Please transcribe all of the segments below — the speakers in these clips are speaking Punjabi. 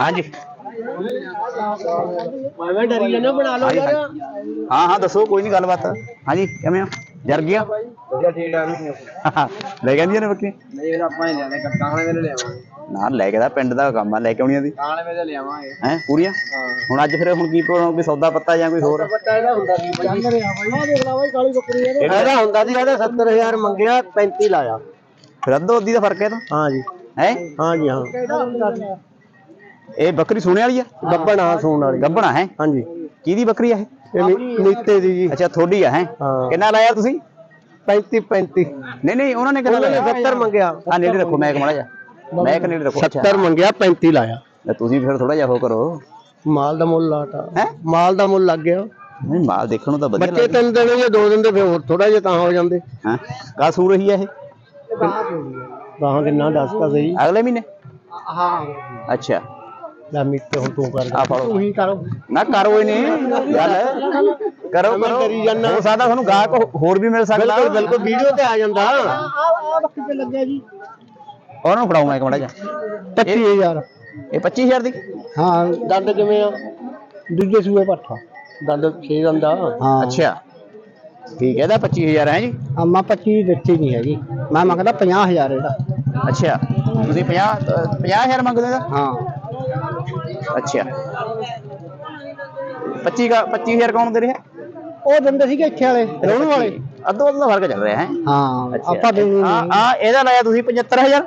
ਹਾਂਜੀ। ਮੈਂ ਡਰੀ ਜਾਂਦਾ ਬਣਾ ਲਓ ਹਾਂਜੀ, ਯਾਰ। ਹਾਂਜੀ। ਹਾਂ ਹਾਂ ਦੱਸੋ ਕੋਈ ਨਹੀਂ ਗੱਲਬਾਤ। ਹਾਂਜੀ ਕਿਵੇਂ ਹੋ? ਜਰ ਗਿਆ? ਵਧੀਆ ਠੀਕ ਆ ਲੈ ਜਾਂਦੀਆਂ ਨੇ ਬੱਕਰੀ ਨਹੀਂ ਫਿਰ ਆਪਾਂ ਹੀ ਲੈਣੇ ਕਾਲੇ ਵੇਲੇ ਲਿਆਵਾਂਗੇ। ਨਾ ਲੈ ਕੇ ਦਾ ਪਿੰਡ ਦਾ ਕੰਮ ਆ ਲੈ ਕੇ ਆਉਣੀਆਂ ਦੀ। ਕਾਲੇ ਵੇਲੇ ਲਿਆਵਾਂਗੇ। ਹੈ ਪੂਰੀਆਂ? ਹਾਂ। ਹੁਣ ਅੱਜ ਫਿਰ ਹੁਣ ਕੀ ਪ੍ਰੋਗਰਾਮ ਕੋਈ ਸੌਦਾ ਪੱਤਾ ਜਾਂ ਕੋਈ ਹੋਰ? ਪੱਤਾ ਇਹਦਾ ਹੁੰਦਾ ਸੀ ਬਾਈ। ਆ ਦੇਖ ਲਾ ਬਾਈ ਕਾਲੀ ਬੱਕਰੀ ਇਹਦਾ। ਇਹਦਾ ਹੁੰਦਾ ਸੀ ਇਹਦਾ 70000 ਮੰਗਿਆ 35 ਲਾਇਆ। ਫਿਰ ਅੱਧੋ ਅੱਧੀ ਦਾ ਫ਼ਰਕ ਹੈ ਤਾਂ ਹਾਂ ਜੀ। ਹੈ? ਹਾਂ ਜੀ ਹਾਂ। ਇਹ ਬੱਕਰੀ ਸੋਨੇ ਵਾਲੀ ਆ? ਗੱਬਣ ਆ ਸੂਣ ਵਾਲੀ। ਗੱਬਣਾ ਹੈ? ਹਾਂ ਜੀ ਕਿਹਦੀ ਬੱਕਰੀ ਆ ਇਹ? ਨੀਤੇ ਦੀ ਜੀ। ਅੱਛਾ ਥੋੜੀ ਆ ਹੈ? ਹਾਂ। ਕਿੰਨਾ ਲਾਇਆ ਤੁਸੀਂ? 35 35 ਨਹੀਂ ਨਹੀਂ ਉਹਨਾਂ ਨੇ ਕਿੰਨਾ ਉਹਨਾਂ ਨੇ ਲਾਇਆ? 70 ਮੰਗਿਆ। ਆ ਨੇੜੇ ਰੱਖੋ ਮੈਂ ਕਮੜਾ ਜਾ ਮੈਂ ਕਿ ਨੇੜੇ ਰੱਖੋ ਅੱਛਾ। 70 ਮੰਗਿਆ 35 ਲਾਇਆ। ਤੇ ਤੁਸੀਂ ਫਿਰ ਥੋੜਾ ਜਿਹਾ ਹੋ ਕਰੋ। ਮਾਲ ਦਾ ਮੁੱਲ ਲਾਤਾ ਹੈ? ਮਾਲ ਦਾ ਮੁੱਲ ਲੱਗ ਗਿਆ। ਨਹੀਂ ਮਾਲ ਦੇਖਣ ਨੂੰ ਤਾਂ ਵਧੀਆ ਬੱਚੇ ਤਿੰਨ ਦਿਨ ਜਾਂ ਦੋ ਦਿਨ ਦੇ ਫਿਰ ਹੋਰ ਥੋੜਾ ਜਿਹਾ ਤਾਂ ਹੋ ਜਾਂਦੇ। ਹਾਂ? ਕਾ ਸੂ ਰਹੀ ਹੈ ਇਹ? ਤਾਂ ਕਿੰਨਾ ਦੱਸਦਾ ਸਹੀ। ਅਗਲੇ ਮਹੀਨੇ? ਹਾਂ। ਅੱਛਾ। ਲੈ ਮਿੱਤੇ ਹੁਣ ਤੂੰ ਕਰ ਆ ਫੜੋ। ਤੂੰ ਹੀ ਕਰੋ। ਨਾ ਕਰੋ ਹੀ ਨਹੀਂ ਗੱਲ ਕਰੋ ਮੈਂ ਕਰੋ ਕਰੀ ਜਾਂਦਾ। ਹੋ ਸਕਦਾ ਤੁਹਾਨੂੰ ਗਾਹਕ ਹੋਰ ਵੀ ਮਿਲ ਸਕਦਾ। ਬਿਲਕੁਲ ਬਿਲਕੁਲ ਵੀਡੀਓ ਤੇ ਆ ਜਾਂਦਾ। ਉਹਨਾਂ ਨੂੰ ਫੜਾਉਣਾ ਇੱਕ ਮੜਾ ਜਾ। 25000 ਇਹ 25000 ਦੀ? ਹਾਂ। ਦੰਦ ਕਿਵੇਂ ਆ? ਦੂਜੇ ਸੂਏ ਪੱਠਾ ਦੰਦ 6 ਦੰਦਾ ਹਾਂ। ਅੱਛਾ। ਠੀਕ ਹੈ ਇਹਦਾ 25000 ਹੈ ਜੀ? ਅੰਮਾ 25 ਦਿੱਤੀ ਨਹੀਂ ਹੈਗੀ। ਮੈਂ ਮੰਗਦਾ 50000 ਇਹਦਾ। ਅੱਛਾ। ਤੁਸੀਂ 50 ਅ, 50000 ਮੰਗਦੇ ਹੋ ਹਾਂ। ਅੱਛਾ। 25 ਦਾ 25000 ਕੌਣ ਦੇ ਰਿਹਾ? ਉਹ ਦਿੰਦੇ ਸੀਗੇ ਇੱਥੇ ਵਾਲੇ ਰਹਿਣ ਵਾਲੇ। ਅੱਧੋ ਅੱਧ ਦਾ ਫ਼ਰਕ ਚੱਲ ਰਿਹਾ ਹੈ? ਹਾਂ ਆਪਾਂ ਦੇ ਆ ਆ ਇਹਦਾ ਲਾਇਆ ਤੁਸੀਂ 75000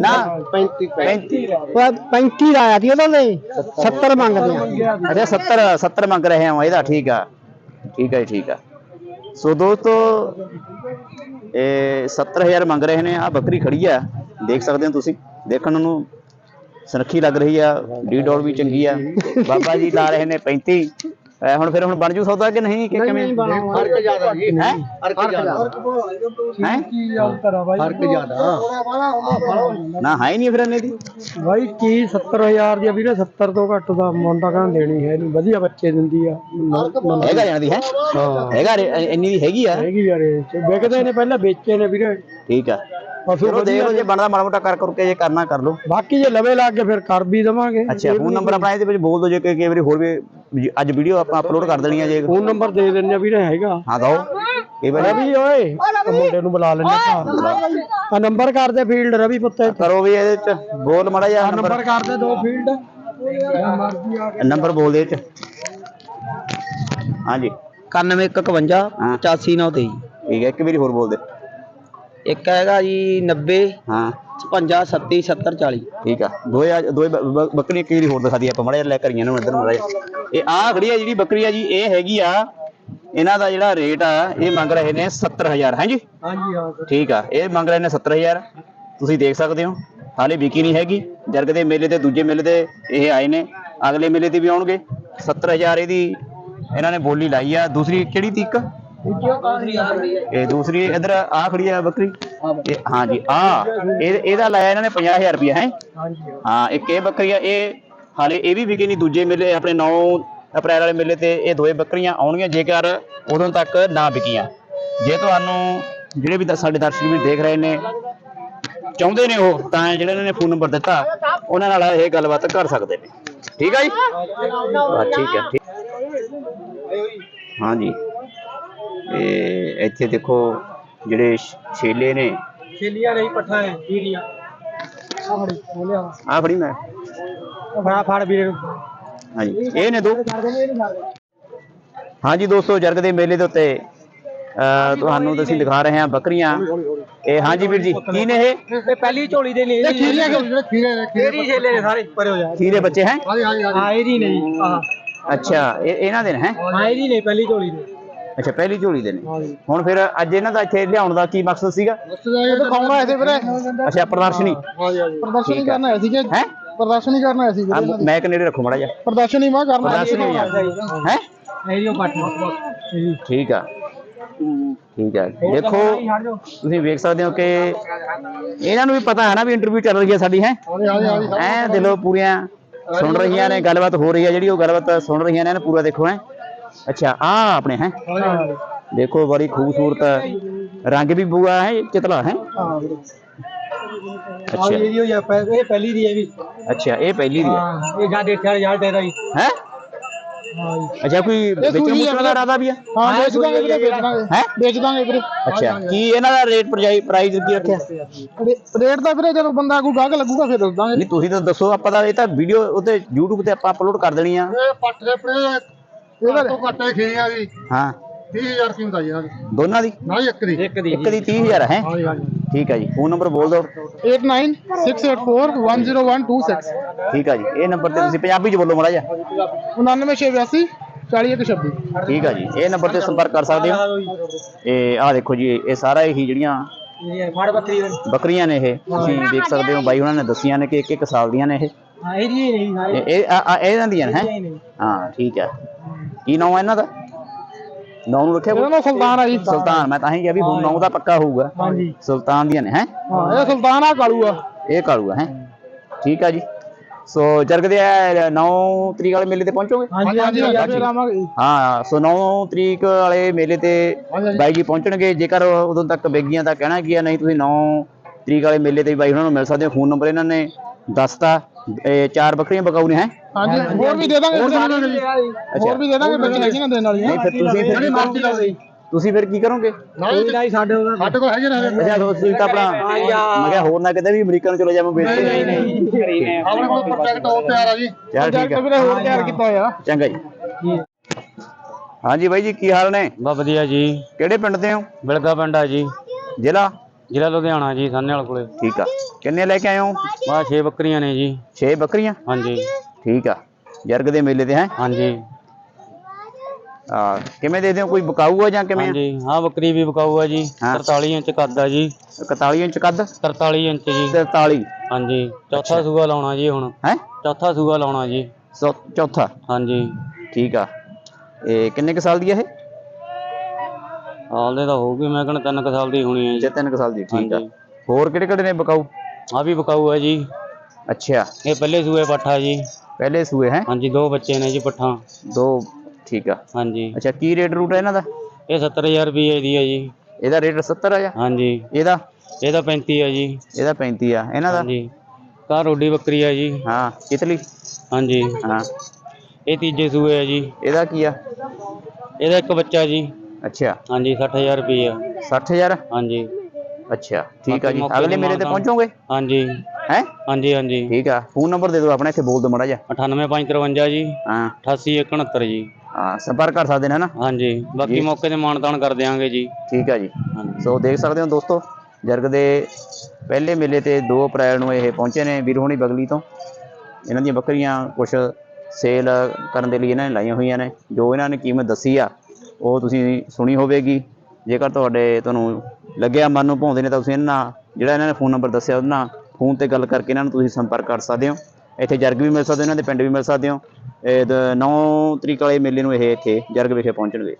ਨਾ। 35 35 35 ਲਾਇਆ ਸੀ ਉਹਨਾਂ ਨੇ 70 ਮੰਗਦੇ ਆ। ਅੱਛਾ 70 70 ਮੰਗ ਰਹੇ ਹਾਂ ਇਹਦਾ ਠੀਕ ਆ। ਠੀਕ ਆ ਜੀ ਠੀਕ ਆ। ਸੋ ਦੋਸਤੋ ਇਹ 70000 ਮੰਗ ਰਹੇ ਨੇ ਆ ਬੱਕਰੀ ਖੜੀ ਆ। ਦੇਖ ਸਕਦੇ ਹੋ ਤੁਸੀਂ ਦੇਖਣ ਨੂੰ ਸੁਨੱਖੀ ਲੱਗ ਰਹੀ ਆ ਡੀ ਡੋਰ ਵੀ ਚੰਗੀ ਆ। ਬਾਬਾ ਜੀ ਲਾ ਰਹੇ ਨੇ 35 ਐ ਹੁਣ ਫਿਰ ਹੁਣ ਬਣ ਜੂ ਸੌਦਾ ਕਿ ਨਹੀਂ? ਕਿ ਕਿਵੇਂ? ਫ਼ਰਕ ਜ਼ਿਆਦਾ ਜੀ। ਹੈ? ਫ਼ਰਕ ਜ਼ਿਆਦਾ। ਹੈ? ਫ਼ਰਕ ਜ਼ਿਆਦਾ। ਨਾ ਹੈ ਨਹੀਂ ਫਿਰ ਇਹਨੇ ਦੀ। ਬਾਈ ਕੀ 70000 ਦੀ ਵੀਰੇ? 70 ਤੋਂ ਘੱਟ ਦਾ ਮੁੰਡਾ ਕਹਿੰਦਾ ਦੇਣੀ ਹੈ? ਨਹੀਂ ਵਧੀਆ ਬੱਚੇ ਦਿੰਦੀ ਆ। ਹੈਗਾ ਜਾਣਦੀ ਹੈ? ਹਾਂ। ਹੈਗਾ ਰੇ- ਇੰਨੀ ਦੀ ਹੈਗੀ ਆ? ਹੈਗੀ ਯਾਰ ਵਿਕਦੇ ਨੇ ਪਹਿਲਾਂ ਵੇਚੇ ਨੇ ਵੀਰੇ। ਠੀਕ ਆ। ਫਿਰ ਚਲੋ ਦੇਖ ਲਓ ਜੇ ਬਣਦਾ ਮਾੜਾ ਮੋਟਾ ਕਰ ਕਰਕੇ ਜੇ ਕਰਨਾ ਕਰ ਲਓ। ਬਾਕੀ ਜੇ ਲਵੇ ਲੱਗ ਕੇ ਫਿਰ ਕਰ ਵੀ ਦਵਾਂਗੇ। ਅੱਛਾ ਫੋਨ ਨੰਬਰ ਆਪਣਾ ਇਹਦੇ ਵਿੱਚ ਬੋਲ ਦਿਓ ਜੇ ਕਿ ਕਈ ਵਾਰੀ ਹੋਰ ਵੀ ਵੀ ਅੱਜ ਵੀਡੀਓ ਆਪਾਂ ਅਪਲੋਡ ਕਰ ਦੇਣੀ ਆ ਜੇ। ਫੋਨ ਨੰਬਰ ਦੇ ਦਿੰਦੇ ਆ ਵੀਰੇ ਹੈਗਾ। ਹਾਂ ਦੋ। ਕਈ ਵਾਰੀ ਰਵੀ ਓਏ ਉਹ ਮੁੰਡੇ ਨੂੰ ਬੁਲਾ ਲੈਣੇ ਆ ਨੰਬਰ ਕਰ ਦੇ ਫੀਲਡ ਰਵੀ ਪੁੱਤੇ। ਕਰੋ ਵੀ ਇਹਦੇ ਵਿੱਚ ਬੋਲ ਮਾੜਾ ਜਿਹਾ ਨੰਬਰ। ਨੰਬਰ ਕਰ ਦੇ ਦੋ ਫੀਲਡ। ਮਰਜ਼ੀ ਆ ਨੰਬਰ ਬੋਲ ਦੇ ਵਿੱਚ ਹਾਂਜੀ। 9151 ਹਾਂ। 84923 ਠੀਕ ਹੈ ਇੱਕ ਵਾਰੀ ਹੋਰ ਬੋਲ ਦੇ। ਇੱਕ ਹੈਗਾ ਜੀ 90 ਹਾਂ। 55 37 70 40 ਠੀਕ ਆ। ਦੋਏ ਆ- ਦੋਏ ਬ- ਬ- ਬੱਕਰੀਆਂ ਵਾਰੀ ਹੋਰ ਦਿਖਾ ਦੀ ਆਪਾਂ ਮਾੜਾ ਜਿਹਾ ਲੈ ਕਰੀਆਂ ਨੂੰ ਇੱਧਰ ਮਾੜਾ ਇਹ ਆ ਖੜੀ ਆ ਜਿਹੜੀ ਬੱਕਰੀ ਆ ਜੀ ਇਹ ਹੈਗੀ ਆ ਇਹਨਾਂ ਦਾ ਜਿਹੜਾ ਰੇਟ ਆ ਇਹ ਮੰਗ ਰਹੇ ਨੇ 70000 ਹੈ ਜੀ? ਹਾਂਜੀ ਹਾਂ ਠੀਕ ਆ। ਇਹ ਮੰਗ ਰਹੇ ਨੇ 70000 ਤੁਸੀਂ ਦੇਖ ਸਕਦੇ ਹੋ ਹਾਲੇ ਵਿਕੀ ਨਹੀਂ ਹੈਗੀ। ਜਰਗ ਦੇ ਮੇਲੇ ਤੇ ਦੂਜੇ ਮੇਲੇ ਤੇ ਇਹ ਆਏ ਨੇ ਅਗਲੇ ਮੇਲੇ ਤੇ ਵੀ ਆਉਣਗੇ। 70000 ਇਹਦੀ ਇਹਨਾਂ ਨੇ ਬੋਲੀ ਲਾਈ ਆ। ਦੂਸਰੀ ਕਿਹੜੀ ਤੀ ਇੱਕ ਇਹ ਦੂਸਰੀ ਇਧਰ ਆ ਖੜੀ ਆ ਬੱਕਰੀ। ਇਹ, ਹਾਂ ਜੀ, ਆ, ਇਹ, ਇਹਦਾ ਲਾਇਆ ਇਹਨਾਂ ਨੇ 50000 ਰੁਪਇਆ ਹੈ? ਹਾਂ, ਇੱਕ ਇਹ ਬੱਕਰੀ ਆ, ਇਹ ਹਾਲੇ ਇਹ ਵੀ ਵਿਕੀ ਨਹੀਂ, ਦੂਜੇ ਮੇਲੇ, ਆਪਣੇ 9 ਅਪ੍ਰੈਲ ਵਾਲੇ ਮੇਲੇ ਤੇ ਇਹ ਦੋਏ ਬੱਕਰੀਆਂ ਆਉਣਗੀਆਂ, ਜੇਕਰ ਉਦੋਂ ਤੱਕ ਨਾ ਵਿਕੀਆਂ। ਜੇ ਤੁਹਾਨੂੰ ਜਿਹੜੇ ਵੀ ਸਾਡੇ ਦਰਸ਼ਕ ਵੀ ਦੇਖ ਰਹੇ ਨੇ, ਚਾਹੁੰਦੇ ਨੇ ਉਹ, ਤਾਂ ਜਿਹੜੇ ਇਹਨਾਂ ਨੇ ਫੋਨ ਨੰਬਰ ਦਿੱਤਾ, ਉਹਨਾਂ ਨਾਲ ਇਹ ਗੱਲਬਾਤ ਕਰ ਸਕਦੇ ਨੇ। ਠੀਕ ਆ ਜੀ? ਠੀਕ ਹੈ ਹਾਂਜੀ ਇਹ ਇੱਥੇ ਦੇਖੋ ਜਿਹੜੇ ਛ- ਛੇਲੇ ਨੇ। ਛੇਲੀਆਂ ਨਹੀਂ ਪੱਠਾ ਹੈ ਵੀਰੀਆਂ ਆ ਫੜੀ ਬੋਲਿਆ ਆ ਫੜੀ ਮੈਂ। ਫੜਾ ਫੜ ਵੀਰੇ ਹਾਂਜੀ ਇਹ ਨੇ ਦੋ। ਹਾਂਜੀ ਦੋਸਤੋ ਜਰਗ ਦੇ ਮੇਲੇ ਦੇ ਉੱਤੇ ਅਹ ਤੁਹਾਨੂੰ ਅਸੀਂ ਦਿਖਾ ਰਹੇ ਹਾਂ ਬੱਕਰੀਆਂ। ਇਹ ਹਾਂਜੀ ਵੀਰ ਜੀ ਕੀ ਨੇ ਇਹ? ਇਹ ਪਹਿਲੀ ਝੋਲੀ ਦੇ ਨੇ। ਇਹ ਖੀਰੀਆਂ ਕਿਉਂ ਖੀਰੇ ਨੇ ਖੀਰੀ ਛੇਲੇ ਨੇ ਸਾਰੇ। ਪਰੇ ਹੋ ਜਾ। ਖੀਰੇ ਬੱਚੇ ਹੈ? ਹਾਂ ਇਹਦੀ ਨਹੀਂ ਆਹ। ਅੱਛਾ ਇਹ ਇਹਨਾਂ ਦੇ ਨੇ ਹੈ? ਹਾਂ ਇਹਦੀ ਨਹੀਂ ਪਹਿਲੀ ਝੋਲੀ ਦੇ। ਅੱਛਾ ਪਹਿਲੀ ਝੋਲੀ ਦੇ ਨੇ। ਹਾਂਜੀ। ਹੁਣ ਫਿਰ ਅੱਜ ਇਹਨਾਂ ਦਾ ਇੱਥੇ ਲਿਆਉਣ ਦਾ ਕੀ ਮਕਸਦ ਸੀਗਾ? ਇਹ ਤਾਂ ਖਾਉਣਾ ਇਹਦੇ ਵੀਰੇ? ਅੱਛਾ ਪ੍ਰਦਰਸ਼ਨੀ। ਹਾਂਜੀ ਹਾਂਜੀ। ਪ੍ਰਦਰਸ਼ਨੀ। ਕਰਨਾ ਸੀ ਕਿ ਹੈ? ਪ੍ਰਦਰਸ਼ਨੀ ਕਰਨਾ ਸੀ ਮੈਂ ਕਨੇੜੇ ਰੱਖੋ ਮੜਾ ਜਾ ਪ੍ਰਦਰਸ਼ਨੀ ਮਾ ਕਰਨਾ ਪ੍ਰਦਰਸ਼ਨੀ ਹੋਈ ਹੈ? ਠੀਕ ਆ। ਠੀਕ ਆ। ਦੇਖੋ ਤੁਸੀਂ ਵੇਖ ਸਕਦੇ ਹੋ ਕਿ ਇਹਨਾਂ ਨੂੰ ਵੀ ਪਤਾ ਹੈ ਨਾ ਵੀ ਇੰਟਰਵਿਊ ਚੱਲ ਰਹੀ ਹੈ ਸਾਡੀ ਹੈ? ਐ ਦਿਲੋਂ ਪੂਰੀਆਂ ਸੁਣ ਰਹੀਆਂ ਨੇ ਗੱਲਬਾਤ ਹੋ ਰਹੀ ਹੈ ਜਿਹੜੀ ਉਹ ਗੱਲਬਾਤ ਸੁਣ ਰਹੀਆਂ ਨੇ ਇਹਨੂੰ ਪੂਰਾ ਦੇਖੋ ਹੈ? ਅੱਛਾ ਆ ਆਪਣੇ ਹੈ? ਦੇਖੋ ਬੜੀ ਖੂਬਸੂਰਤ ਰੰਗ ਵੀ ਬੂਆ ਹੈ ਚਤਲਾ ਹੈ? ਅੱਛਾ। ਜੀ ਹੋਈ ਆਪਾਂ ਇਹ ਪਹਿਲੀ ਦੀ ਹੈ ਵੀ। ਅੱਛਾ ਇਹ ਪਹਿਲੀ ਦੀ ਹੈ? ਹਾਂ ਇਹ ਜਾਂ ਦੇਖਿਆ ਯਾਰ ਤੇਰਾ ਹੀ। ਹੈ? ਹਾਂ ਜੀ। ਅੱਛਾ ਕੋਈ ਵਿੱਚ ਮੁੱਕਣ ਦਾ ਇਰਾਦਾ ਵੀ ਆ ਹਾਂ ਵੇਚ ਦਾਂਗੇ ਵੀਰੇ ਵੇਚ ਦਾਂਗੇ। ਹੈ? ਵੇਚ ਦਾਂਗੇ ਵੀਰੇ। ਅੱਛਾ ਕੀ ਇਹਨਾਂ ਦਾ ਰੇਟ ਪ੍ਰਾਈਸ ਕੀ ਰੱਖਿਆ? ਰੇਟ ਤਾਂ ਵੀਰੇ ਜਦੋਂ ਬੰਦਾ ਕੋਈ ਗਾਹਕ ਲੱਗੂਗਾ ਫਿਰ ਦੱਸ ਦਾਂਗੇ। ਨਹੀਂ ਤੁਸੀਂ ਤਾਂ ਦੱਸੋ ਆਪਾਂ ਤਾਂ ਇਹ ਤਾਂ ਵੀਡੀਓ ਉੱਤੇ YouTube ਤੇ ਆਪਾਂ ਅਪਲੋਡ ਕਰ ਦੇਣੀ ਆ। ਇਹ ਪੱਟ ਦੇ ਆਪਣੇ ਇਹਦਾ ਤੋਂ ਘੱਟੇ ਖੀਆਂ ਦੀ ਹਾਂ। 30000 ਕੀਮਤ ਆਈ ਇਹਨਾਂ ਦੀ। ਦੋਨਾਂ ਦੀ? ਨਾ ਇੱਕ ਦੀ। ਇੱਕ ਦੀ ਇੱਕ ਦੀ 30000 ਹੈ? ਹਾਂ ਜੀ ਹਾਂ ਜੀ। ਠੀਕ ਹੈ ਜੀ। ਫੋਨ ਨੰਬਰ ਬੋਲ ਦਿਓ। 8968410126 ਠੀਕ ਹੈ ਜੀ। ਇਹ ਨੰਬਰ ਤੇ ਤੁਸੀਂ ਪੰਜਾਬੀ ਚ ਬੋਲੋ ਮਾੜਾ ਜਿਹਾ। 99682 40126 ਠੀਕ ਹੈ ਜੀ। ਇਹ ਨੰਬਰ ਤੇ ਸੰਪਰਕ ਕਰ ਸਕਦੇ ਹੋ। ਇਹ ਆਹ ਦੇਖੋ ਜੀ ਇਹ ਸਾਰਾ ਹੀ ਜਿਹੜੀਆਂ ਫੜ ਬੱਕਰੀ ਬੱਕਰੀਆਂ ਨੇ ਇਹ। ਤੁਸੀਂ ਦੇਖ ਸਕਦੇ ਹੋ ਬਾਈ ਉਹਨਾਂ ਨੇ ਦੱਸੀਆਂ ਨੇ ਕਿ ਇੱਕ ਇੱਕ ਸਾਲ ਦੀਆਂ ਨੇ ਇਹ। ਹਾਂ ਇਹ ਜੀ ਨਹੀਂ ਸਾਰੇ। ਇਹ ਇਹ- ਆ- ਆ- ਇਹਨਾਂ ਦੀਆਂ ਨੇ ਹੈ? ਹਾਂ ਠੀਕ ਹੈ ਕੀ ਨਾਮ ਹੈ ਇਹਨਾਂ ਦਾ? ਨਾਮ ਨੂੰ ਰੱਖਿਆ ਕੋਈ? ਸੁਲਤਾਨ ਆ ਜੀ। ਸੁਲਤਾਨ ਮੈਂ ਤਾਂ ਹੀ ਕਿਹਾ ਵੀ ਨਾਮ ਦਾ ਪੱਕਾ ਹੋਊਗਾ। ਹਾਂਜੀ। ਸੁਲਤਾਨ ਦੀਆਂ ਨੇ ਹੈ? ਹਾਂ ਇਹ ਸੁਲਤਾਨ ਆ ਕਾਲੂ ਆ। ਇਹ ਕਾਲੂਆ ਹੈ? ਠੀਕ ਆ ਜੀ। ਸੋ ਜਰਗ ਦੇ 9 ਤਰੀਕ ਵਾਲੇ ਮੇਲੇ ਤੇ ਪਹੁੰਚੋਗੇ? ਹਾਂਜੀ ਹਾਂਜੀ ਹਾਂਜੀ ਰਾਮਾਂਗੇ ਹਾਂ ਸੋ 9 ਤਰੀਕ ਵਾਲੇ ਮੇਲੇ ਤੇ ਬਾਈ ਜੀ ਪਹੁੰਚਣਗੇ। ਜੇਕਰ ਉਦੋਂ ਤੱਕ ਬੇਗੀਆਂ ਦਾ ਕਹਿਣਾ ਕੀ ਆ ਨਹੀਂ ਤੁਸੀਂ 9 ਤਰੀਕ ਵਾਲੇ ਮੇਲੇ ਤੇ ਵੀ ਬਾਈ ਉਹਨਾਂ ਨੂੰ ਮਿਲ ਸਕਦੇ ਹੋ। ਫੋਨ ਨੰਬਰ ਇਹਨਾਂ ਨੇ ਦੱਸਤਾ। ਇਹ ਚਾਰ ਬੱਕਰੀਆਂ ਬਕਾਊ ਨੇ ਹੈ? ਹਾਂਜੀ ਹੋਰ ਵੀ ਦੇ ਦਾਂਗੇ ਹੋਰ ਵੀ ਦੇ ਦਾਂਗੇ ਬੱਚੇ ਹੈਗੇ ਨਾ ਦੇਣ ਵਾਲੀਆਂ। ਨਹੀਂ ਫਿਰ ਤੁਸੀਂ ਫਿਰ ਕੀ ਕਰੋਗੇ? ਤੁਸੀਂ ਫਿਰ ਕੀ ਕਰੋਗੇ? ਕੋਈ ਨਹੀਂ ਸਾਡੇ ਕੋਲ ਸਾਡੇ ਕੋਲ ਹੈਗੇ ਨਾ ਅੱਛਾ ਤੁਸੀਂ ਤਾਂ ਆਪਣਾ ਮੈਂ ਕਿਹਾ ਹੋਰ ਨਾ ਕਿਤੇ ਵੀ ਅਮਰੀਕਾ ਨੂੰ ਚਲੇ ਜਾਵਾਂ ਵੇਚ ਕੇ ਨਹੀਂ ਨਹੀਂ। ਆਪਣੇ ਕੋਲ ਪ੍ਰੋਜੈਕਟ ਹੋ ਤਿਆਰ ਆ ਜੀ। ਚਲ ਠੀਕ ਹੈ ਵੀਰੇ ਹੋਰ ਤਿਆਰ ਕੀਤਾ ਹੋਇਆ। ਚੰਗਾ ਜੀ। ਹਾਂਜੀ ਬਾਈ ਜੀ ਕੀ ਹਾਲ ਨੇ? ਬਾ ਵਧੀਆ ਜੀ। ਕਿਹੜੇ ਪਿੰਡ ਦੇ ਹੋ? ਬਿਲਗਾ ਪਿੰਡ ਆ ਜੀ। ਜ਼ਿਲ੍ਹਾ? ਜ਼ਿਲ੍ਹਾ ਲੁਧਿਆਣਾ ਜੀ ਸਾਨੇ ਵਾਲੇ ਕੋਲੇ। ਠੀਕ ਆ। ਕਿੰਨੇ ਲੈ ਕੇ ਆਏ ਹੋ? ਬਾ 6 ਬੱਕਰੀਆਂ ਨੇ ਜੀ। 6 ਬੱਕਰੀਆਂ? ਹਾਂਜੀ। ਠੀਕ ਆ। ਜਰਗ ਦੇ ਮੇਲੇ ਤੇ ਹੈ? ਹਾਂਜੀ। ਆ ਕਿਵੇਂ ਦੇ ਦਿਓ ਕੋਈ ਬਕਾਊ ਆ ਜਾਂ ਕਿਵੇਂ ਹਾਂਜੀ ਹਾਂ ਬੱਕਰੀ ਵੀ ਵਿਕਾਊ ਆ ਜੀ। ਹਾਂ। 43 ਇੰਚ ਕੱਦ ਆ ਜੀ। 41 ਇੰਚ ਕੱਦ? 43 ਇੰਚ ਜੀ। 43 ਹਾਂਜੀ ਚੌਥਾ ਸੂਆ ਲਾਉਣਾ ਜੀ ਹੁਣ। ਹੈ? ਚੌਥਾ ਸੂਆ ਲਾਉਣਾ ਜੀ। ਚੌਥਾ? ਹਾਂਜੀ। ਠੀਕ ਆ। ਇਹ ਕਿੰਨੇ ਕ ਸਾਲ ਦੀ ਆ ਇਹ? ਹਾਲ ਦੇ ਤਾਂ ਹੋਊਗੀ ਮੈਂ ਕਹਿੰਦਾ ਤਿੰਨ ਕੁ ਸਾਲ ਦੀ ਹੋਣੀ ਹੈ ਜੀ। ਜੇ ਤਿੰਨ ਕ ਸਾਲ ਦੀ ਠੀਕ ਆ। ਹਾਂਜੀ। ਹੋਰ ਕਿਹੜੇ ਕਿਹੜੇ ਨੇ ਬਕਾਊ ਆ ਵੀ ਵਿਕਾਊ ਆ ਜੀ। ਅੱਛਾ। ਇਹ ਪਹਿਲੇ ਸੂਏ ਪੱਠਾ ਜੀ। ਪਹਿਲੇ ਸੂਏ ਹੈ? ਹਾਂਜੀ ਦੋ ਬੱਚੇ ਨੇ ਜੀ ਪੱਠਾ। ਦੋ ਠੀਕ ਆ। ਹਾਂਜੀ। ਅੱਛਾ ਕੀ ਰੇਟ ਰੂਟ ਹੈ ਇਹਨਾਂ ਦਾ? ਇਹ 70000 ਰੁਪਏ ਦੀ ਹੈ ਜੀ। ਇਹਦਾ ਰੇਟ 70 ਆ ਹਾਂਜੀ। ਇਹਦਾ? ਇਹਦਾ 35 ਆ ਜੀ। ਇਹਦਾ 35 ਆ। ਇਹਨਾਂ ਦਾ? ਹਾਂਜੀ। ਕਾ ਰੋਡੀ ਬੱਕਰੀ ਆ ਜੀ। ਹਾਂ ਇਟਲੀ ਹਾਂਜੀ। ਹਾਂ। ਇਹ ਤੀਜੇ ਸੂਏ ਆ ਜੀ। ਇਹਦਾ ਕੀ ਆ? ਇਹਦਾ ਇੱਕ ਬੱਚਾ ਜੀ। ਅੱਛਾ। ਹਾਂਜੀ 60000 ਰੁਪਏ 60000 ਹਾਂਜੀ। ਅੱਛਾ ਠੀਕ ਆ ਜੀ। ਅਗਲੇ ਤੇ ਮੇਲੇ ਤੇ। ਪਹੁੰਚੋਗੇ? ਹਾਂਜੀ। ਹੈ? ਹਾਂਜੀ ਹਾਂਜੀ। ਠੀਕ ਆ। ਫੋਨ ਨੰਬਰ ਦੇ ਦਿਓ ਆਪਣਾ ਇੱਥੇ ਬੋਲ ਦਿਓ ਮੜਾ ਜਾ 98553 ਜੀ। ਹਾਂ। 8869 ਜੀ। ਹਾਂ ਸੰਪਰਕ ਕਰ ਸਕਦੇ ਨੇ ਨਾ ਹਾਂਜੀ। ਬਾਕੀ ਮੌਕੇ ਤੇ ਮਾਨਤਾਨ ਕਰ ਦਿਆਂਗੇ ਜੀ। ਠੀਕ ਆ ਜੀ। ਸੋ ਦੇਖ ਸਕਦੇ ਹੋ ਦੋਸਤੋ ਜਰਗ ਦੇ ਪਹਿਲੇ ਮੇਲੇ ਤੇ 2 ਅਪ੍ਰੈਲ ਨੂੰ ਇਹ ਪਹੁੰਚੇ ਨੇ ਵੀਰ ਹੋਣੀ ਬਗਲੀ ਤੋਂ। ਇਹਨਾਂ ਦੀਆਂ ਬੱਕਰੀਆਂ ਕੁਝ ਸੇਲ ਕਰਨ ਦੇ ਲਈ ਇਹਨਾਂ ਨੇ ਲਾਈਆਂ ਹੋਈਆਂ ਨੇ। ਜੋ ਇਹਨਾਂ ਨੇ ਕੀਮਤ ਦੱਸੀ ਆ ਉਹ ਤੁਸੀਂ ਸੁਣੀ ਹੋਵੇਗੀ। ਜੇਕਰ ਤੁਹਾਡੇ ਤੁਹਾਨੂੰ ਲੱਗਿਆ ਮਨ ਨੂੰ ਭਾਉਂਦੇ ਨੇ ਤਾਂ ਤੁਸੀਂ ਇਹਨਾਂ ਜਿਹੜਾ ਇਹਨਾਂ ਨੇ ਫੋਨ ਨੰਬਰ ਦੱਸਿਆ ਉਹਨਾਂ ਫੋਨ ਤੇ ਗੱਲ ਕਰਕੇ ਇਹਨਾਂ ਨੂੰ ਤੁਸੀਂ ਸੰਪਰਕ ਕਰ ਸਕਦੇ ਹੋ। ਇੱਥੇ ਜਰਗ ਵੀ ਮਿਲ ਸਕਦੇ ਹੋ, ਇਹਨਾਂ ਦੇ ਪਿੰਡ ਵੀ ਮਿਲ ਸਕਦੇ ਹੋ। ਇਹ 9 ਤਰੀਕ ਵਾਲੇ ਮੇਲੇ ਨੂੰ ਇਹ ਇੱਥੇ ਜਰਗ ਵਿਖੇ ਪਹੁੰਚਣਗੇ।